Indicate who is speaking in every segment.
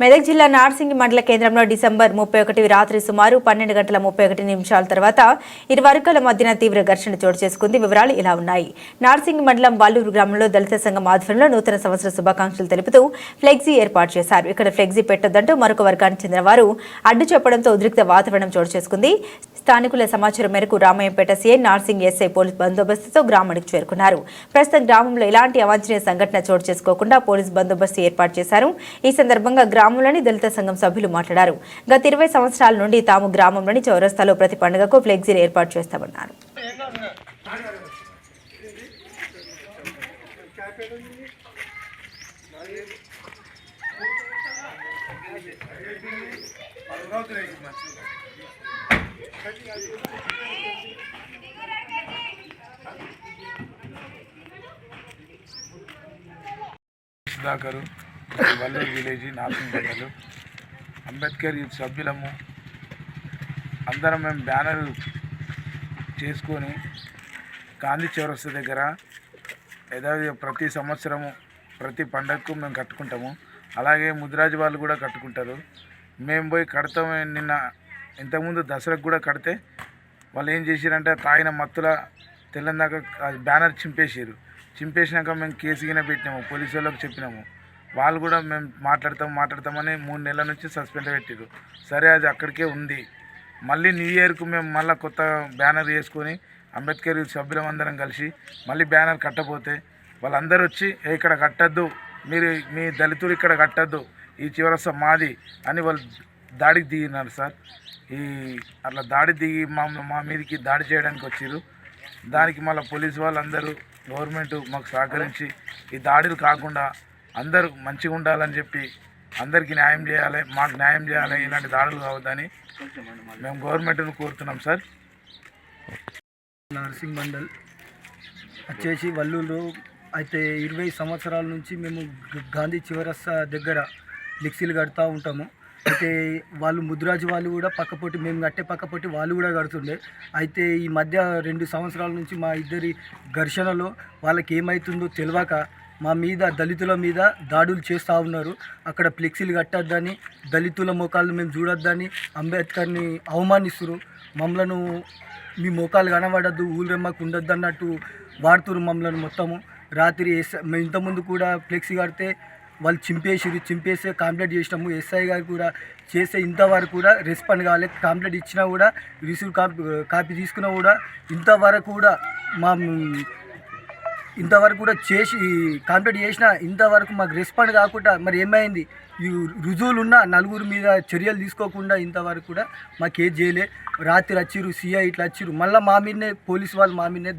Speaker 1: మెదక్ జిల్లా నార్సింగి మండల కేంద్రంలో డిసెంబర్ ముప్పై ఒకటి రాత్రి సుమారు పన్నెండు గంటల ముప్పై ఒకటి నిమిషాల తర్వాత ఇరు వర్గాల మధ్యన తీవ్ర ఘర్షణ చోటు చేసుకుంది. వివరాలు ఇలా ఉన్నాయి. నార్సింగి మండలం వాల్లూరు గ్రామంలో దళిత సంఘం ఆధ్వర్యంలో నూతన సంవత్సర శుభాకాంక్షలు తెలుపుతూ ఫ్లెక్సీ ఏర్పాటు చేశారు. ఇక్కడ ఫ్లెక్సీ పెట్టొద్దంటూ మరొక వర్గానికి చెందిన వారు అడ్డు చెప్పడంతో ఉద్రిక్త వాతావరణం చోటు చేసుకుంది. స్థానికుల సమాచారం మేరకు Ramayampet CI Narsing SI police బందోబస్తుతో గ్రామానికి చేరుకున్నారు. ప్రస్తుతం గ్రామంలో ఎలాంటి అవాంఛనీయ సంఘటన చోటు చేసుకోకుండా పోలీస్ బందోబస్తు ఏర్పాటు చేశారు. ఈ సందర్భంగా గ్రామంలోని దళిత సంఘం సభ్యులు మాట్లాడారు. గత ఇరవై సంవత్సరాల నుండి తాము గ్రామంలోని చౌరస్తాలో ప్రతి పండుగకు ఫ్లెక్సీలు ఏర్పాటు చేస్తామన్నారు.
Speaker 2: సుధాకరు వల్లూరు విలేజ్ నార్సింగ్ అంబేద్కర్ యూత్ సభ్యులము. అందరం మేము బ్యానర్ చేసుకొని గాంధీ చౌరస్తా దగ్గర యథావిధిగా ప్రతి సంవత్సరము ప్రతి పండగకు మేము కట్టుకుంటాము. అలాగే ముదిరాజు వాళ్ళు కూడా కట్టుకుంటారు. మేము పోయి కడతాం నిన్న ఇంతకుముందు దసరాకు కూడా కడితే వాళ్ళు ఏం చేసిరంటే తాగిన మత్తుల తెల్లందాక అది బ్యానర్ చింపేసారు చింపేసినాక మేము కేసు గిన పెట్టినాము పోలీసు వాళ్ళకి చెప్పినాము. వాళ్ళు కూడా మేము మాట్లాడతాం మాట్లాడతామని మూడు నెలల నుంచి సస్పెండ్ పెట్టారు సరే అది అక్కడికే ఉంది. మళ్ళీ న్యూ ఇయర్కు మేము మళ్ళీ కొత్త బ్యానర్ వేసుకొని అంబేద్కర్ సభ్యులం అందరం కలిసి మళ్ళీ బ్యానర్ కట్టపోతే వాళ్ళందరూ వచ్చి ఇక్కడ కట్టద్దు. మీరు మీ దళితుడు ఇక్కడ కట్టద్దు. ఈ చివరస మాది అని వాళ్ళు దాడికి దిగినారు సార్. ఈ అట్లా దాడి దిగి మా మా మీదకి దాడి చేయడానికి వచ్చారు దానికి మళ్ళీ పోలీసు వాళ్ళందరూ గవర్నమెంట్ మాకు సహకరించి ఈ దాడులు కాకుండా అందరూ మంచిగా ఉండాలని చెప్పి అందరికీ న్యాయం చేయాలి మాకు న్యాయం చేయాలి ఇలాంటి దాడులు కావద్దని మేము గవర్నమెంట్ను కోరుతున్నాం సార్.
Speaker 3: నర్సింగ్ మండల్ వచ్చేసి వల్లూరు అయితే ఇరవై సంవత్సరాల నుంచి మేము గాంధీ చివరస్తా దగ్గర ఫ్లెక్సీలు కడతా ఉంటాము. అయితే వాళ్ళు ముద్రాజు వాళ్ళు కూడా పక్కపోటి మేము కట్టే పక్కపోటి వాళ్ళు కూడా కడుతుండే. అయితే ఈ మధ్య రెండు సంవత్సరాల నుంచి మా ఇద్దరి ఘర్షణలో వాళ్ళకి ఏమవుతుందో తెలియక మా మీద దళితుల మీద దాడులు చేస్తూ ఉన్నారు. అక్కడ ఫ్లెక్సీలు కట్టొద్దని దళితుల ముఖాలు మేము చూడొద్దని అంబేద్కర్ని అవమానిస్తురు. మమ్మలను మీ మోకాలు కనబడద్దు ఊళ్ళెమ్మకు ఉండొద్దు అన్నట్టు వాడుతురు మమ్మల్ని మొత్తము. రాత్రి మేము ఇంతకుముందు కూడా ఫ్లెక్సీ కడితే వాళ్ళు చింపేసిరు చింపేసే కంప్లైంట్ చేసినాము. ఎస్ఐ గారు కూడా చేసే ఇంతవరకు కూడా రెస్పాండ్ కాలేదు. కంప్లైంట్ ఇచ్చినా కూడా రిసీవ్ కాపీ కాపీ తీసుకున్నా కూడా ఇంతవరకు కూడా మా ఇంతవరకు కూడా చేసి కంప్లీట్ చేసిన ఇంతవరకు మాకు రెస్పాండ్ కాకుండా మరి ఏమైంది? ఈ రుజువులు ఉన్న నలుగురు మీద చర్యలు తీసుకోకుండా ఇంతవరకు కూడా మాకు ఏది చేయలే. రాత్రి వచ్చిర్రు సిఐ ఇట్లా వచ్చిర్రు. మళ్ళీ మా మీదనే పోలీసు వాళ్ళు మా మీదనే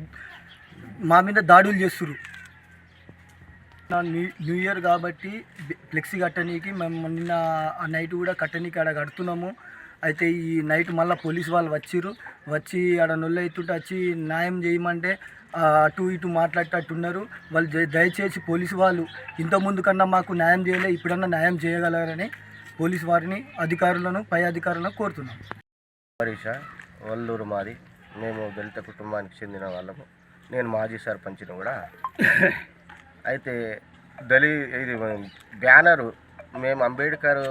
Speaker 3: మా మీద దాడులు చేస్తున్నారు న్యూ న్యూ ఇయర్ కాబట్టి ఫ్లెక్సీ కట్టనీకి మేము నిన్న ఆ నైట్ కూడా కట్టనీకి ఆడ కడుతున్నాము. అయితే ఈ నైట్ మళ్ళీ పోలీస్ వాళ్ళు వచ్చిర్రు. వచ్చి ఆడ నొల్లు అవుతుంటే వచ్చి న్యాయం చేయమంటే అటు ఇటు మాట్లాడేటట్టున్నారు. వాళ్ళు దయ- దయచేసి పోలీసు వాళ్ళు ఇంతకుముందు కన్నా మాకు న్యాయం చేయలే ఇప్పుడన్నా న్యాయం చేయగలరని పోలీసు వారిని అధికారులను పై అధికారులను కోరుతున్నాం.
Speaker 4: హరీష వల్లూరు మాది. మేము దళిత కుటుంబానికి చెందిన వాళ్ళము. నేను మాజీ సర్పంచ్ని కూడా అయితే దళి ఇది బ్యానరు మేము అంబేద్కర్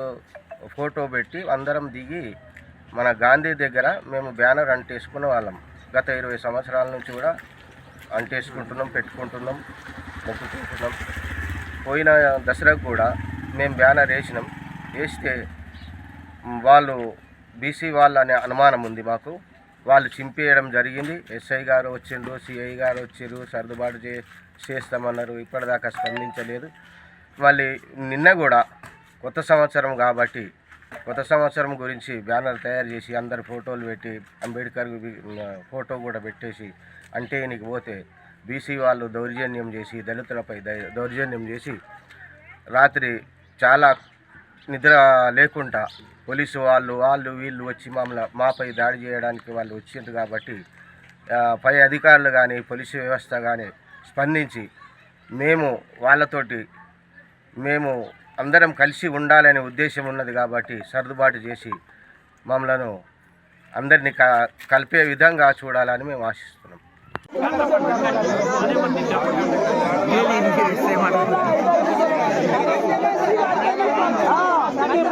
Speaker 4: ఫోటో పెట్టి అందరం దిగి మన గాంధీ దగ్గర మేము బ్యానర్ అంటేసుకున్న వాళ్ళం. గత ఇరవై సంవత్సరాల నుంచి కూడా అంటేసుకుంటున్నాం పెట్టుకుంటున్నాం మొక్కుకుంటున్నాం. పోయిన దసరాకు కూడా మేము బ్యానర్ వేసినాం. వేస్తే వాళ్ళు బీసీ వాళ్ళు అనే అనుమానం ఉంది మాకు. వాళ్ళు చింపేయడం జరిగింది. ఎస్ఐ గారు వచ్చిండ్రు సిఐ గారు వచ్చిర్రు సర్దుబాటు చే చేస్తామన్నారు ఇప్పటిదాకా స్పందించలేదు. మళ్ళీ నిన్న కూడా కొత్త సంవత్సరం కాబట్టి కొత్త సంవత్సరం గురించి బ్యానర్ తయారు చేసి అందరు ఫోటోలు పెట్టి అంబేద్కర్ ఫోటో కూడా పెట్టేసి అంటే నీకు పోతే బీసీ వాళ్ళు దౌర్జన్యం చేసి దళితులపై దౌర్జన్యం చేసి రాత్రి చాలా నిద్ర లేకుండా పోలీసు వాళ్ళు వాళ్ళు వీళ్ళు వచ్చి మమ్మల్ని మాపై దాడి చేయడానికి వాళ్ళు వచ్చింది కాబట్టి పై అధికారులు కానీ పోలీసు వ్యవస్థ కానీ స్పందించి మేము వాళ్ళతోటి మేము అందరం కలిసి ఉండాలనే ఉద్దేశం ఉన్నది కాబట్టి సర్దుబాటు చేసి మమ్మలను అందరినీ క కలిపే విధంగా చూడాలని మేము ఆశిస్తున్నాం.